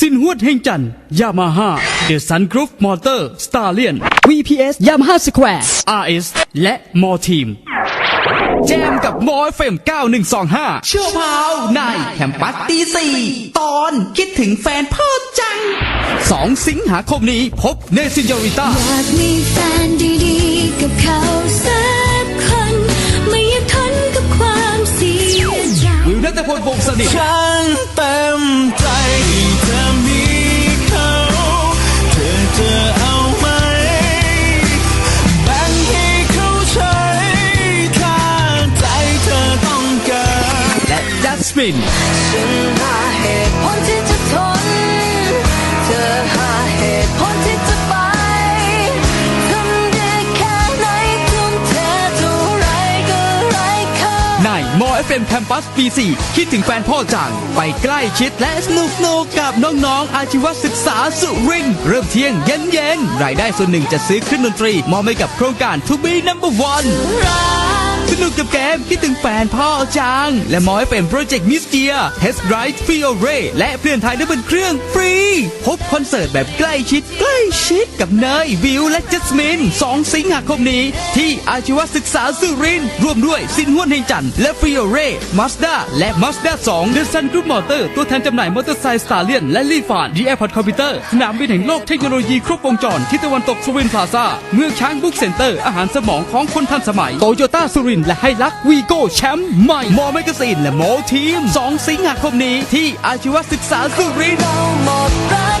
สินหวดเฮงจันยามาฮ่าเดอะซันกรุ๊ปมอเตอร์สตาร์เลียน VPS Yamaha Square RS และมอทีมแจมกับมอเฟม9125 เชื่อพาวในแคมปัสตีสี่ตอนคิดถึงแฟนพ่อจัง 2 สิงหาคมนี้พบเนซินยอริต้าอยากมีแฟนดีๆ กับเขาสักคน ไม่อยากทนกับความเสียใจวิวนัทพลวงศ์สนิท ปินฉันหาเหตุผลที่จะทน เธอหาเหตุผลที่จะไป ทำได้แค่ไหนทุ่มเทเท่าไรก็ไร้ค่า ในมอ FM Campus ปี4คิดถึงแฟนพ่อจัง ไปใกล้ชิดและสนุกสนุกกับน้องๆ อาชีวศึกษาสุรินทร์เริ่มเที่ยงเย็นๆรายได้ส่วนหนึ่งจะซื้อเครื่องดนตรีมอบให้กับโครงการ To Be Number One สนุกกับเกมคิดถึงแฟนพ่อจัง และมอ FM Project Miss g e a Test Ride f i o r e และเพื่อนไทยได้บนเครื่องฟรี พบคอนเสิร์ตแบบใกล้ชิด ใกล้ชิดกับเนยวิวและจัสมิน 2 สิงหาคมนี้ ที่อาชีวศึกษาสุรินร่วมด้วยสินห้วนเฮงจันและฟ i โอเรมาสด้าและมาสด้า2เดอะซันกรุ๊ปมอเตอร์ตัวแทนจำหน่ายมอเตอร์ไซค์สตาร์เลียนและลีฟานดีแอร์พอร์ตคอมพิวเตอร์สนามบินแห่งโลกเทคโนโลยีครบวงจรที่ตะวันตกสุรินทร์พลาซาเมืองช้างบุ๊กเซ็นเตอร์อาหารสมองของคนทันสมัยโตโยต้าสุรินและไฮลักวีโก้แชมป์ใหม่มอแมกซีนและมอทีม 2 สิงหาคมนี้ที่อาชีวศึกษาสุรินทร์เราหมดรั